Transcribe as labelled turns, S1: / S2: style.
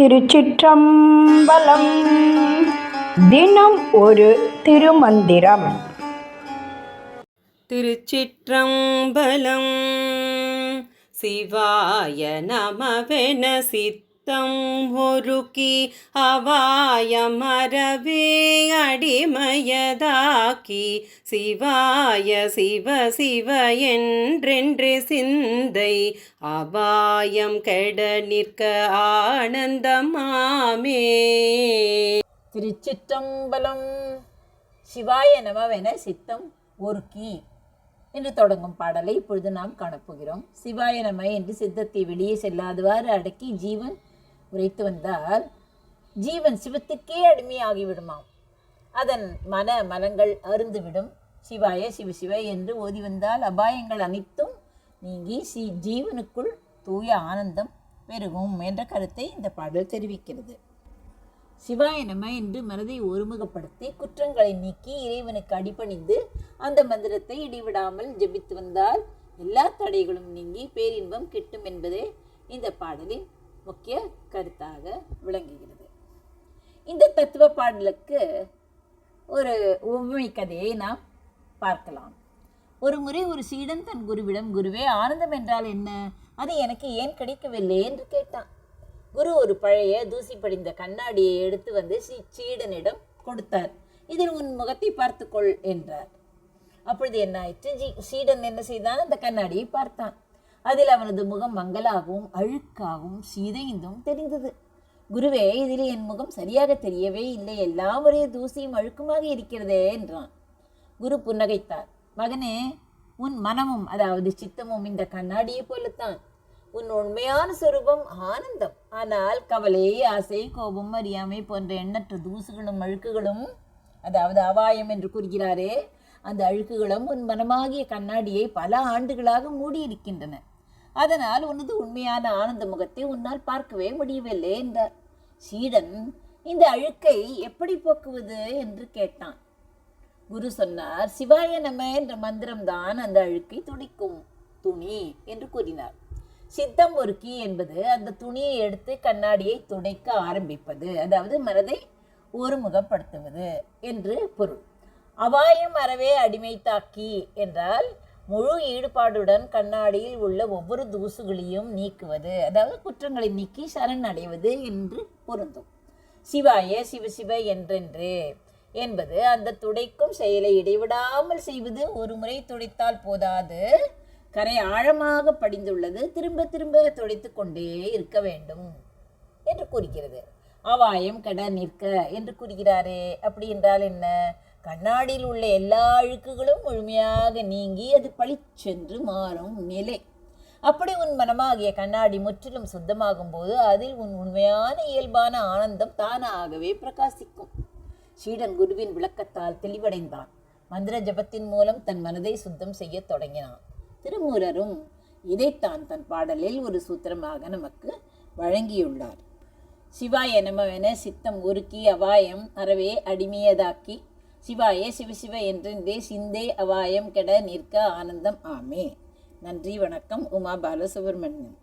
S1: திருச்சிற்றம்பலம். தினம் ஒரு திருமந்திரம்.
S2: திருச்சிற்றம்பலம். சிவாய நமவென சித்த சித்தம் ஒருக்கி அவாயமரவே அடிமயதாக்கி சிவாய சிவ சிவ என்றென்று சிந்தை அபாயம் கெட நிற்க ஆனந்தமாமே.
S3: திருச்சிற்றம்பலம் சிவாய நமவென சித்தம் ஒருக்கி. என்று தொடங்கும் பாடலை இப்பொழுது நாம் காணப்போகிறோம். சிவாய நம என்று சித்தத்தை வெளியே செல்லாதவாறு அடக்கி ஜீவன் உரைத்து வந்தால் ஜீவன் சிவத்துக்கே அடிமையாகிவிடுமாம். அதன் மன மலங்கள் அருந்துவிடும். சிவாய சிவ சிவ என்று ஓதி வந்தால் அபாயங்கள் அனைத்தும் நீங்கி சி ஜீவனுக்குள் தூய ஆனந்தம் பெருகும் என்ற கருத்தை இந்த பாடல் தெரிவிக்கிறது. சிவாய நம என்று மனதை ஒருமுகப்படுத்தி குற்றங்களை நீக்கி இறைவனுக்கு அடிபணிந்து அந்த மந்திரத்தை இடைவிடாமல் ஜெபித்து வந்தால் எல்லா தடைகளும் நீங்கி பேரின்பம் கிட்டும் என்பதே இந்த பாடலின் முக்கிய கருத்தாக விளங்குகிறது. இந்த தத்துவ பாடலுக்கு ஒரு உவமை கதையை நாம் பார்க்கலாம். ஒரு முறை ஒரு சீடன் தன் குருவிடம் குருவே ஆனந்தம் என்றால் என்ன? அது எனக்கு ஏன் கிடைக்கவில்லை? என்று கேட்டான். குரு ஒரு பழைய தூசி படிந்த கண்ணாடியை எடுத்து வந்து சீ சீடனிடம் கொடுத்தார். இதில் உன் முகத்தை பார்த்துக்கொள் என்றார். அப்பொழுது என்ன ஆயிற்று? சீடன் என்ன செய்தான்? அந்த கண்ணாடியை பார்த்தான். அதில் அவனது முகம் மங்கலாகவும் அழுக்காகவும் சீதைந்தும் தெரிந்தது. குருவே இதில் என் முகம் சரியாக தெரியவே இல்லை. எல்லாம் ஒரே தூசியும் அழுக்குமாக இருக்கிறதே என்றான். குரு புன்னகைத்தார். மகனே உன் மனமும் அதாவது சித்தமும் இந்த கண்ணாடியை போலத்தான். உன் உண்மையான சொரூபம் ஆனந்தம். ஆனால் கவலை ஆசை கோபம் அறியாமை போன்ற எண்ணற்ற தூசுகளும் அழுக்குகளும் அதாவது அபாயம் என்று கூறுகிறாரே அந்த அழுக்குகளும் உன் மனமாகிய கண்ணாடியை பல ஆண்டுகளாக மூடியிருக்கின்றன. அதனால் உனது உண்மையான ஆனந்த முகத்தை உன்னால் பார்க்கவே முடியவில்லை என்றார். சீடன் இந்த அழுக்கை எப்படி போக்குவது என்று கேட்டான். குரு சொன்னார் சிவாய நம என்ற மந்திரம்தான் அந்த அழுக்கை துடிக்கும். துணி என்று கூறினார். சித்தம் ஒரு கீ என்பது அந்த துணியை எடுத்து கண்ணாடியை துடைக்க ஆரம்பிப்பது அதாவது மனதை ஒருமுகப்படுத்துவது என்று பொருள். அபாயம் அறவே அடிமைத்தாக்கி என்றால் முழு ஈடுபாடுடன் கண்ணாடியில் உள்ள ஒவ்வொரு தூசுகளையும் நீக்குவது அதாவது குற்றங்களை நீக்கி சரண் அடைவது என்று பொருந்தும். சிவாய சிவ என்றென்று என்பது அந்த துடைக்கும் செயலை இடைவிடாமல் செய்வது ஒரு முறை துடைத்தால் போதாது. கரை ஆழமாக படிந்துள்ளது திரும்ப திரும்ப துடைத்து கொண்டே இருக்க வேண்டும் என்று கூறுகிறது. அவாயம் கட நிற்க என்று கூறுகிறாரே அப்படி என்றால் என்ன? கண்ணாடியில் உள்ள எல்லா அழுக்குகளும் முழுமையாக நீங்கி அது பளிச்சென்று மாறும் நிலை. அப்படி உன் மனமாகிய கண்ணாடி முற்றிலும் சுத்தமாகும் போது அதில் உன் உண்மையான இயல்பான ஆனந்தம் தானாகவே பிரகாசிக்கும். சீடன் குருவின் விளக்கத்தால் தெளிவடைந்தான். மந்திர ஜபத்தின் மூலம் தன் மனதை சுத்தம் செய்யத் தொடங்கினான். திருமூரரும் இதைத்தான் தன் பாடலில் ஒரு சூத்திரமாக நமக்கு வழங்கியுள்ளார். சிவாய நமவென சித்தம் உருக்கி அபாயம் அறவே அடிமையதாக்கி சிவாய சிவசிவ என்றென்றே சிந்தே அபாயம் கெட நிற்க ஆனந்தம். ஆமே நன்றி வணக்கம். உமா பாலசுப்ரமணியன்